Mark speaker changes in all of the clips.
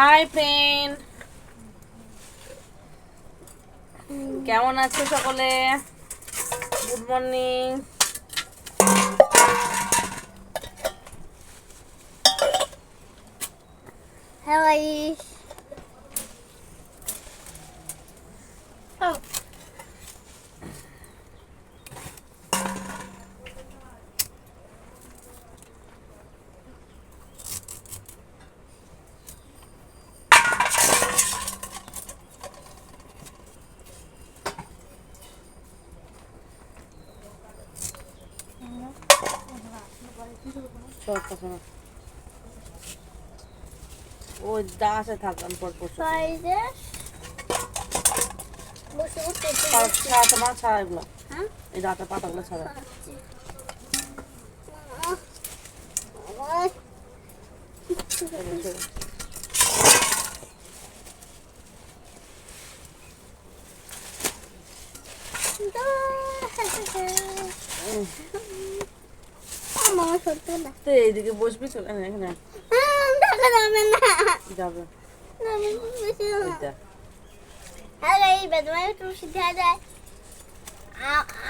Speaker 1: Hi friend কেমন আছো সকলে good morning
Speaker 2: Hello, guys. Oh.
Speaker 1: ওই দাসে থাকলাম
Speaker 2: পরপর. বসে বসে
Speaker 1: ছাড়া এগুলো
Speaker 2: হ্যাঁ
Speaker 1: এই ডাটা পাতাগুলো। ছেড়ে, ছেড়ে। উম,
Speaker 2: না।
Speaker 1: তো এইদিকে বসবি এখানে
Speaker 2: যাবে না।
Speaker 1: যাবে?
Speaker 2: হ্যালো এই বেদমাই সিদ্ধা যায়।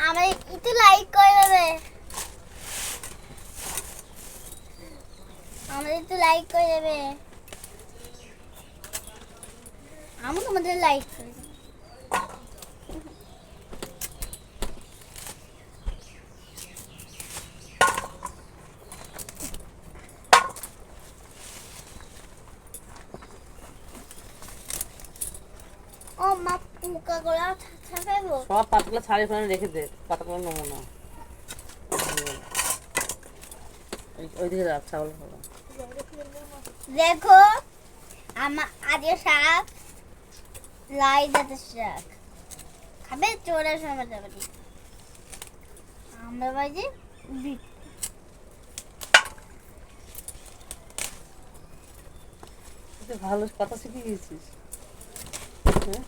Speaker 2: আমার একটু লাইক করে দেবে। আমাদের একটু লাইক করে দেবে। আমি তোমাদের লাইক করে দেবো ও মা পোকা গোলা ছাড়াবো
Speaker 1: সব পাতাগুলো ছাড়িয়ে ফেলে রেখে দে পাতাগুলো নমো না ওইদিকে রাখ ছাগল খাব
Speaker 2: দেখো আমার আজকে শাক লাই জাতের শাক। খাবে? চোরের সময় যাবে আমরা বাজে বিট।
Speaker 1: ভালো কথা শিখে গেছিস হ্যাঁ?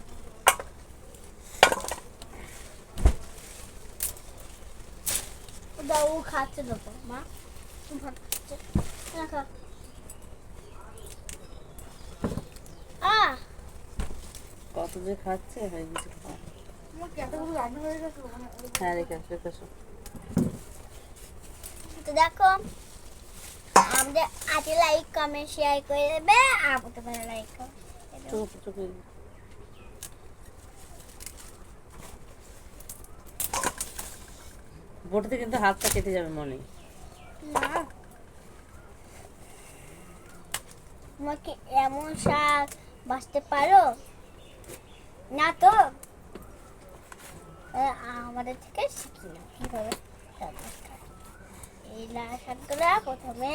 Speaker 2: দাও ও খাচ্ছে দেখো মা। ও ভাত খাচ্ছে। না খা আহ
Speaker 1: কত যে খাচ্ছে হয়ে গেছে
Speaker 2: হয়ে
Speaker 1: হ্যাঁ রেখে আসো রেখে আসো।
Speaker 2: তো দেখো আমাদের আজকে লাইক কমেন্ট শেয়ার করে দেবে তোমার লাইক
Speaker 1: চুপ চুপ। বটিতে কিন্তু হাতটা কেটে যাবে মনে।
Speaker 2: না। তোমাকে এমন শাক বাঁচতে পারো? না তো। আমাদের থেকে শিখি না। কীভাবে এই লাল শাকগুলো প্রথমে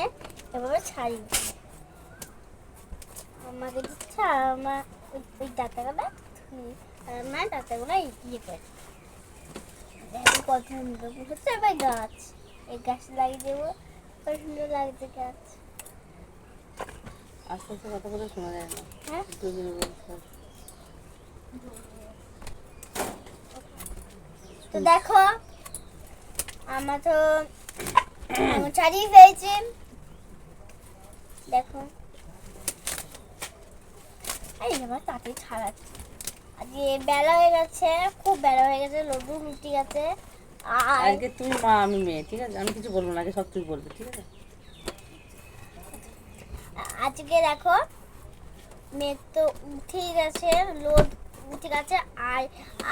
Speaker 2: এভাবে দিই। আমাদের ইচ্ছা, আমার ওই ডাটাগুলো আমার ডাটাগুলো ইয়ে করে সুন্দর হচ্ছে এবার গাছ। এই গাছ লাগিয়ে দেবো সুন্দর লাগছে গাছ।
Speaker 1: আস্তে আস্তে কথা বলে শোনা যায় না।
Speaker 2: হ্যাঁ?
Speaker 1: দুজনে বলছে
Speaker 2: তো দেখো আমার তো আমি ছাড়িয়ে ফেলছি। দেখো। এই আমার তাতে ছাড়াচ্ছে। আজকে বেলা হয়ে গেছে খুব বেলা হয়ে গেছে লডু লুটি গেছে আর
Speaker 1: আজকে তুই মা আমি মেয়ে ঠিক আছে? আমি কিছু বলব না আগে সব তুই বলবি ঠিক আছে?
Speaker 2: আজকে দেখো মেঘ তো উঠে গেছে লোদ উঠে গেছে আর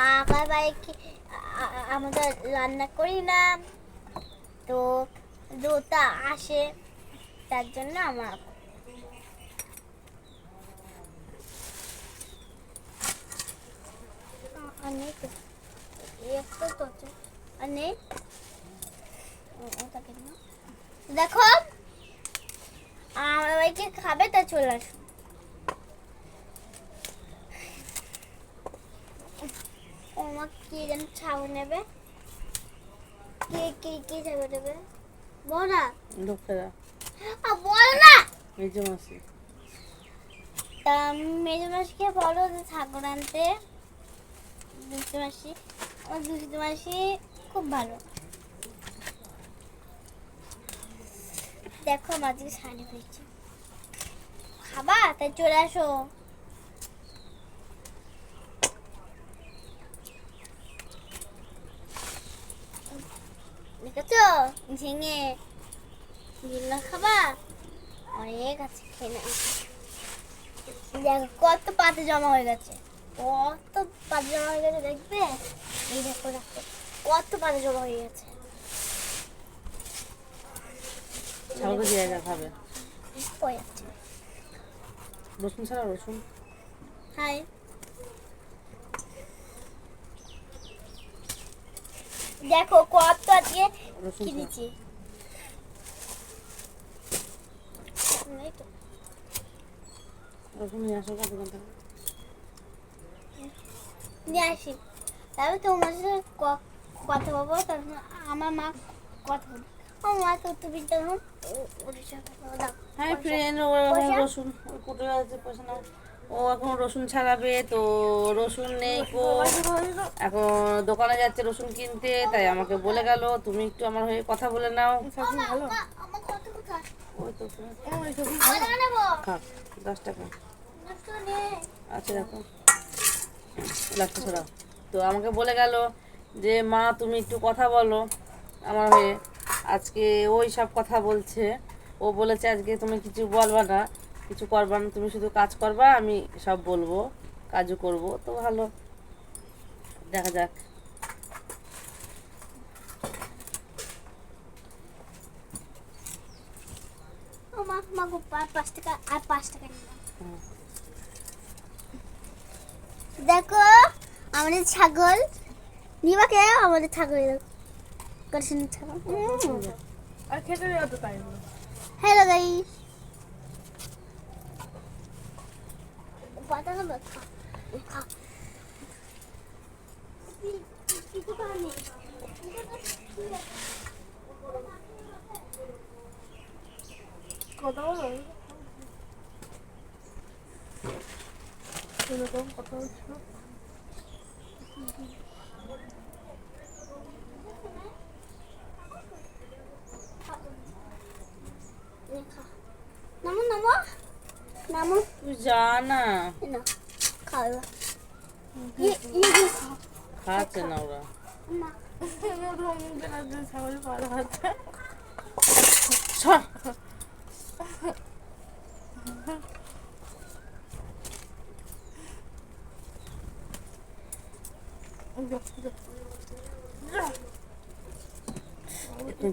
Speaker 2: আমার বাড়ি আমরা রান্না করি না। তো রোদটা আসে তার জন্য আমার তো একটা তো। দেখো খাবে তা চলে আসুন কে যেন ছাগল নেবে কে কে কে ছাগল নেবে বল না
Speaker 1: লোকেরা
Speaker 2: বল না
Speaker 1: মেজো মাসি
Speaker 2: তা মেজো মাসিকে বলো যে ছাগল আনতে দুষ্টু মাসি আমার দুষ্টু মাসি খুব ভালো। দেখো মাঝে শাড়ি পেয়েছি খাবা? তাই চলে আসো। দেখেছ? ঝিঙে। ঝিঙ্গা খাবা? অনেক আছে, খেয়ে দেখো, কত পাতে জমা হয়ে গেছে। কত পাতে জমা হয়ে গেছে দেখবে? এই দেখো দেখো কত পাতে জমা হয়ে গেছে।
Speaker 1: দিয়ে খাবে। রসুন ছাড়া রসুন।
Speaker 2: হাই। দেখো কত আজকে কিনেছি
Speaker 1: রসুন নিয়ে আসো দোকান থেকে।
Speaker 2: নিয়ে আসি। তাহলে তোমার সাথে কথা বলব তখন আমার মা কথা বলবে। আমার মা তো তুমি তখন
Speaker 1: হ্যাঁ ফ্রেন্ড ও রসুন কুটে আছে পয়সা নাও ও এখন রসুন ছাড়াবে তো রসুন নেই কো। এখন দোকানে যাচ্ছে রসুন কিনতে তাই আমাকে বলে গেল তুমি একটু আমার হয়ে কথা বলে নাও।
Speaker 2: কোথায়
Speaker 1: ওই তো দশ টাকা। আচ্ছা দেখো লাগছে ছড়াও তো আমাকে বলে গেল যে মা তুমি একটু কথা বলো। আমার হয়ে আজকে ওই সব কথা বলছে। ও বলেছে আজকে তুমি কিছু বলবা না। কিছু করবা না। তুমি শুধু কাজ করবা আমি সব বলব কাজও করব। তো ভালো। দেখা যাক।
Speaker 2: মা মা গো পাঁচ টাকা আর পাঁচ টাকা নিলাম। দেখো আমাদের ছাগল। নিবাকে আমাদের ছাগল করছেন ছাগল।
Speaker 3: আর খেতে দেওয়া তো তাই
Speaker 2: হ্যালো গাইস। পাতা খা খা কিছু খাওয়ানি
Speaker 3: কথা বলো এরকম কথা হচ্ছিল
Speaker 2: নামো নামো নামো।
Speaker 1: যা না
Speaker 2: না খাও ইয়ে ইয়ে দিয়ে খাও।
Speaker 1: খাচ্ছে না ওরা।
Speaker 3: ছাগল পালা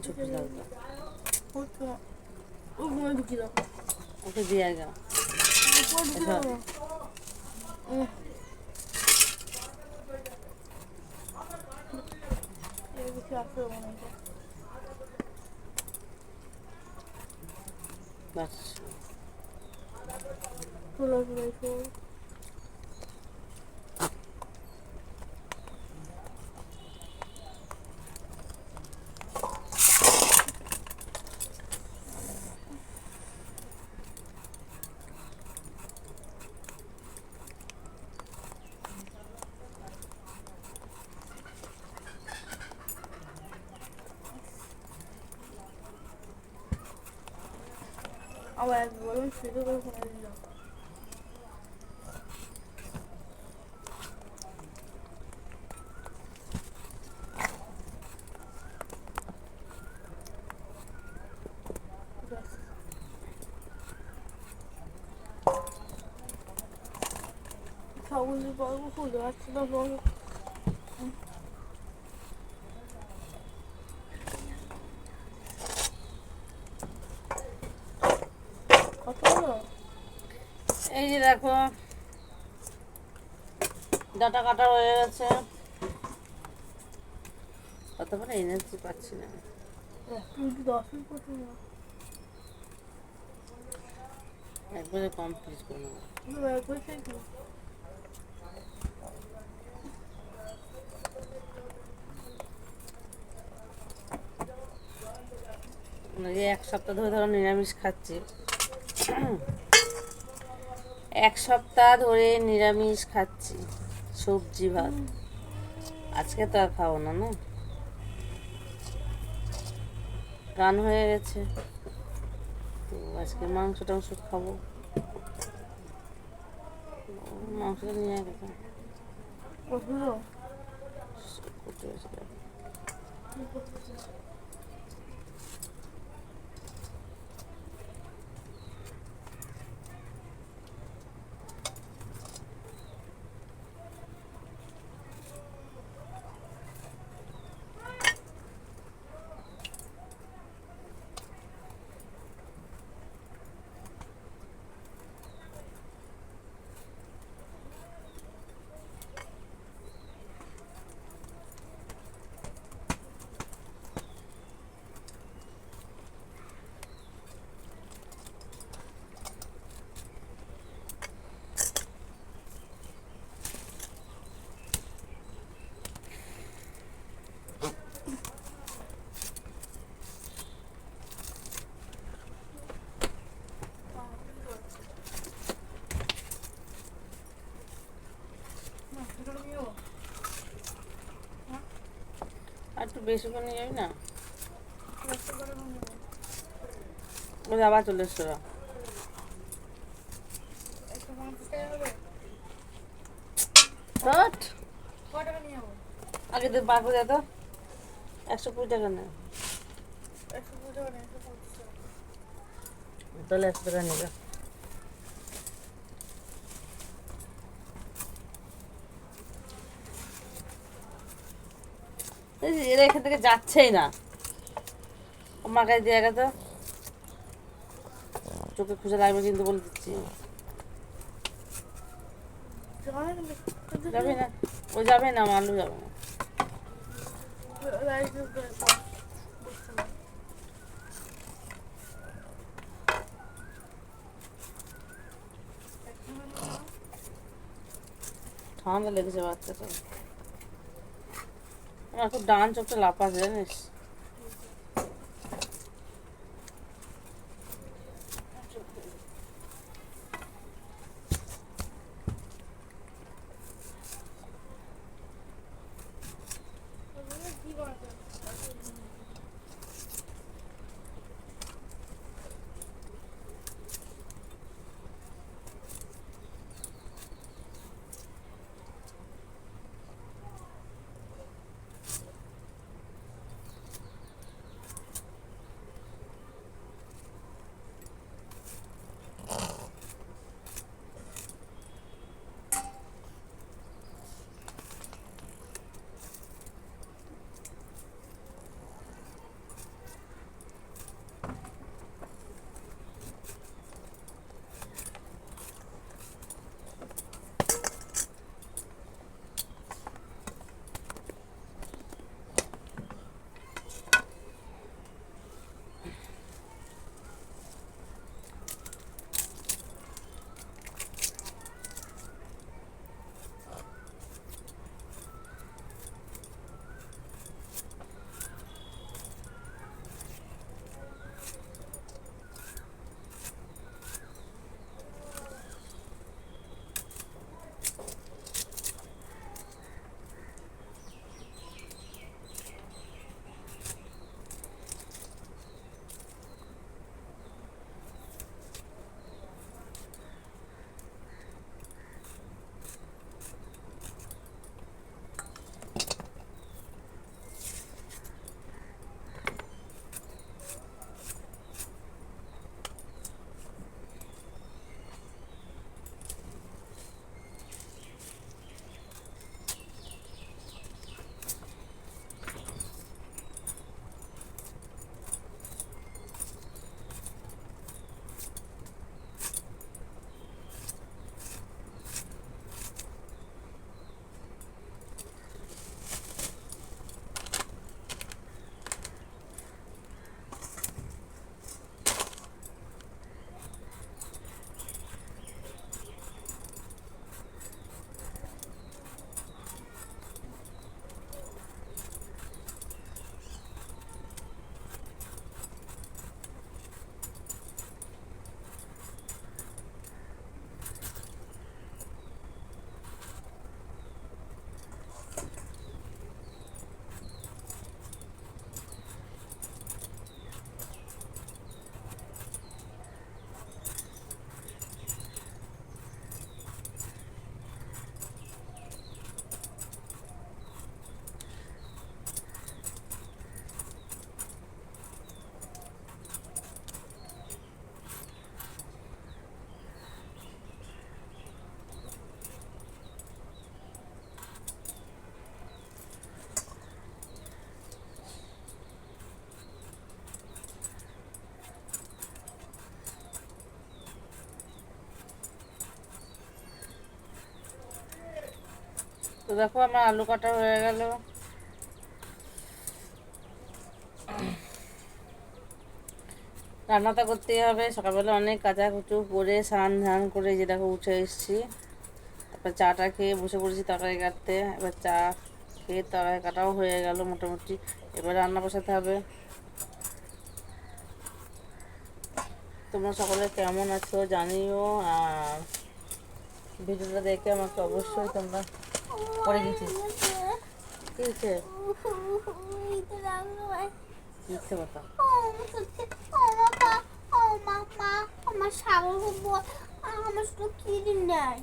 Speaker 3: হচ্ছে
Speaker 1: সর এক্ষুনি চোখে লাগবে
Speaker 3: ও ঘুমে ঢুকি দাও
Speaker 1: ওকে দিয়ে গা
Speaker 3: উপরে ঢুকি দাও না। উম। এর বেশি আসতে হবে না এটা।
Speaker 1: বাস
Speaker 3: তুলো তুলো তুলো আবার এক বলুন শুধু করে ফোনে দিলাম ব্যাস। ছাগল পারব খুলে আসছে না বলো কত হলো
Speaker 1: এই যে দেখো ডাটা কাটা হয়ে গেছে। কতক্ষণ এনার্জি পাচ্ছি না। একবারে কমপ্লিট করে এক সপ্তাহ ধরে ধরো নিরামিষ খাচ্ছি। এক সপ্তাহ ধরে নিরামিষ খাচ্ছি। সবজি ভাত। আজকে তো আর খাব না না? গান হয়ে গেছে। তো আজকে মাংস টাংস খাব। মাংসটা নিয়ে গেছে বেশি করে নিয়ে যাবি না। আবার চলে এসছো। ওরা। আগে তো বার করে তো একশো কুড়ি টাকা নেই তাহলে একশো টাকা নেবে এরা এখান থেকে যাচ্ছেই না। কাছে জায়গা তো চোখে খুঁজে লাগবে কিন্তু বলে দিচ্ছি। যাবে না? ও যাবে না মালু যাবে না। ঠান্ডা লেগেছে বাচ্চাটা আমার খুব ডান চোখটা লাফাচ্ছে জানিস? দেখো আমার আলু কাটা হয়ে গেল। রান্নাটা করতেই হবে। সকালবেলা অনেক কাঁচা কুচু করে স্নান ধান করে যে দেখো উঠে এসেছি। তারপর চাটা খেয়ে বসে পড়েছি তরকারি কাটতে। এবার চা খেয়ে তরকারি কাটাও হয়ে গেল মোটামুটি। এবার রান্না বসাতে হবে। তোমরা সকলে কেমন আছো জানিও। আর ভিডিওটা দেখে আমাকে অবশ্যই তোমরা পরে গেছিস কি হচ্ছে
Speaker 2: ইতে লাগল ভাই
Speaker 1: মিথ্যে কথা
Speaker 2: ও সত্যি ও বাবা? ও মামা আমার সাগর খুব আমার শুধু কি দিন দেয়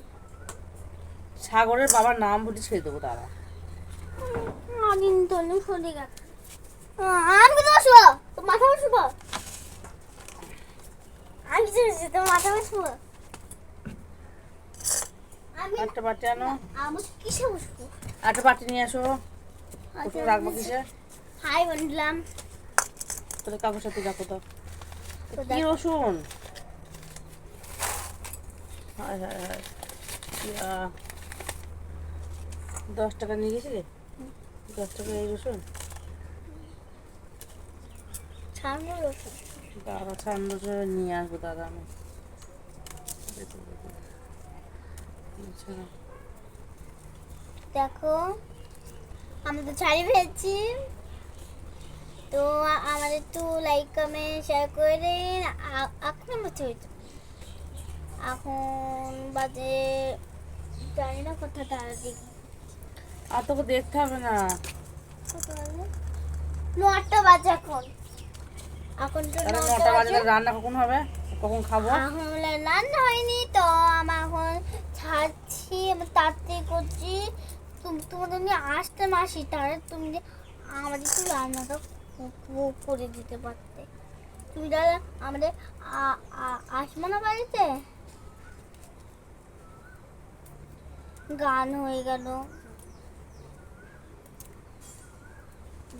Speaker 1: সাগরের বাবার নাম বলে ছেড়ে দেবো তারা
Speaker 2: মাথা বসবো মাথা বসবো
Speaker 1: একটা বাটি আনো। একটা বাটি নিয়ে আসো। ওষুধ রাখব কিসে?
Speaker 2: হাই বললাম
Speaker 1: তোদের কাকুর সাথে রাখো তো। কি রসুন? হায় হায় হায়। দশ টাকা নিয়ে গেছিলে দশ টাকা এই রসুন? দাদা ছান্দ নিয়ে আসব দাদা আমি। আচ্ছা
Speaker 2: দেখো আমরা তো ছাড়ি ফেলছি তো আমাদের একটু লাইক কমেন্ট শেয়ার করে দিন এখন আমরা চলছি এখন বাজে জানি না কোথা তারা দেখি
Speaker 1: আর তোকে দেখতে হবে না?
Speaker 2: নটা বাজে এখন। এখন তো নটা
Speaker 1: বাজে রান্না কখন হবে? কখন খাব?
Speaker 2: এখন রান্না হয়নি তো আমরা এখন ছাড়ছি আমরা তাড়াতাড়ি করছি। তুমি তোমাদের নিয়ে আসতে মাসি, তাহলে তুমি আমাদের একটু রান্নাটা করে দিতে পারতে। তুমি তাহলে আমাদের আসবে না বাড়িতে? গান হয়ে গেল।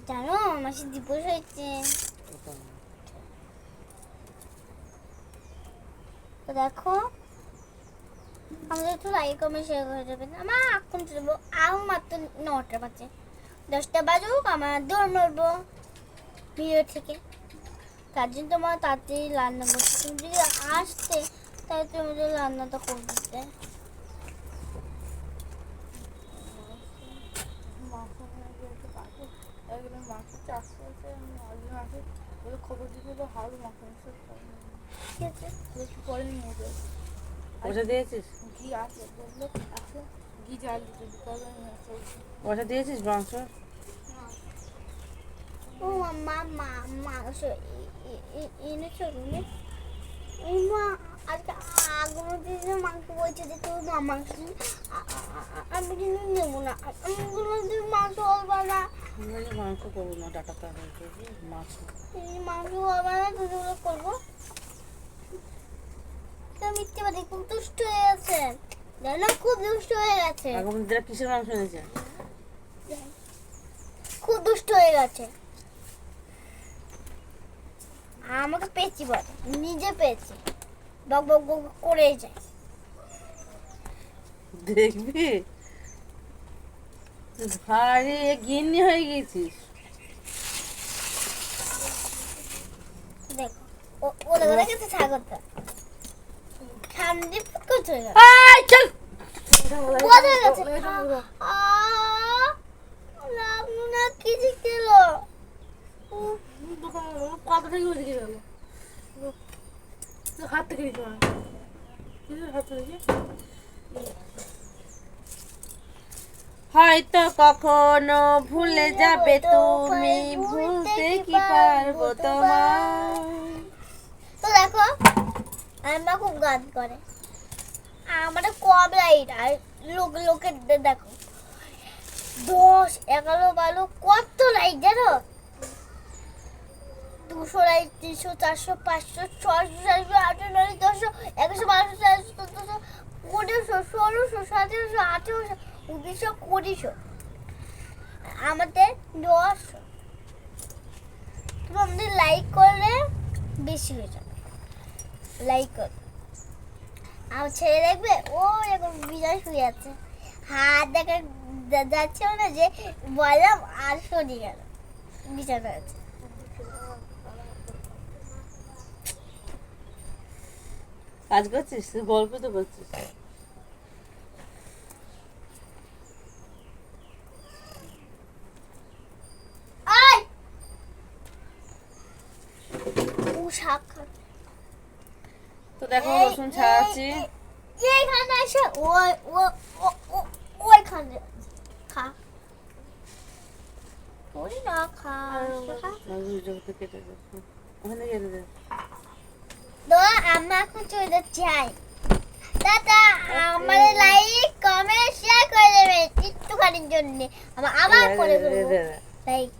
Speaker 2: জানো, মাসি দিবস হয়েছে। দেখো আমাদের একটু লাইক কমে শেয়ার করে দেবেন আমার এখন চলবো এখন মাত্র নটা বাজে। দশটা বাজুক আমার দৌড় মারবো ভিডিও থেকে। তার জন্য তোমার তাড়াতাড়ি রান্না করতে তুমি যদি আসতে তাহলে তোমাদের রান্নাটা করে দিতে।
Speaker 3: করছে খবর দিতে তো হাল একটু পরে নিয়ে যাবে।
Speaker 1: পয়সা দিয়েছিস?
Speaker 3: ঘি আছে বলল আছে। ঘি জাল দিতে
Speaker 1: পয়সা দিয়েছিস মাংস
Speaker 2: ও মা মা মাংস এনেছো তুমি ও মা আজকে আগুন দিয়ে মাংস বলছে যে তুমি মা মাংস। আমি কিন্তু নেব না। আমি বললাম তুমি মাংস হবে না।
Speaker 1: মাংস করব না ডাটা মাছ
Speaker 2: মাংস হবে না তুমি করব। তো খুব দুষ্ট হয়ে গেছে জানো খুব দুষ্ট হয়ে গেছে।
Speaker 1: এখন কিসের মাংস এনেছে
Speaker 2: খুব দুষ্ট হয়ে গেছে। আমাকে পেয়েছি বলে নিজে পেয়েছি। বক বক বক করে যায়।
Speaker 1: দেখবি? ভারী গিন্নি হয়ে গেছিস।
Speaker 2: দেখো ও ও দেখো দেখেছে
Speaker 1: চল
Speaker 2: হয়ে
Speaker 3: কত থেকে গেল হাত থেকে
Speaker 1: হয়তো কখনো ভুলে যাবে তুমি ভুলতে কি পারব তোমার
Speaker 2: তো দেখো আমরা খুব গান করে। আমাদের কম আর লোক লোকের দেখো। দশ, এগারো, বারো, কত লাইট জানো? দুশো লাইট তিনশো, চারশো, পাঁচশো ছশো সাতশো, আটশো নশো দশশো, একশো, বারোশো, তেরোশো, চোদ্দশো, পনেরোশো, ষোলোশো, সতেরোশো, আঠেরোশো, উনিশশো, কুড়িশো। আমাদের দশশো তুমি আমাদের লাইক করলে বেশি হয়ে যাবে। লাইক কর আমার ছেলে দেখবে, ও এরকম বিজয় শুয়ে আছে। হাত দেখে যাচ্ছে না যে, বললাম, আর শুনি গেল। বিছানা আছে।
Speaker 1: কাজ করছিস? গল্প তো করছিস
Speaker 2: আয় ও শাক খা।
Speaker 1: তো দেখো রসুন ছাড়াচ্ছি
Speaker 2: এইখানে এসে ওই ও ও ও- ওইখানে খা ওই না খা খা।
Speaker 1: কেটে কেটে দে। ওখানে কেটে দে
Speaker 2: আমরা এখন চলে যাচ্ছি দাদা আমাদের লাইক কমেন্ট শেয়ার করে দেবেন একটুখানির জন্য আমরা আবার করে দেবো। লাইক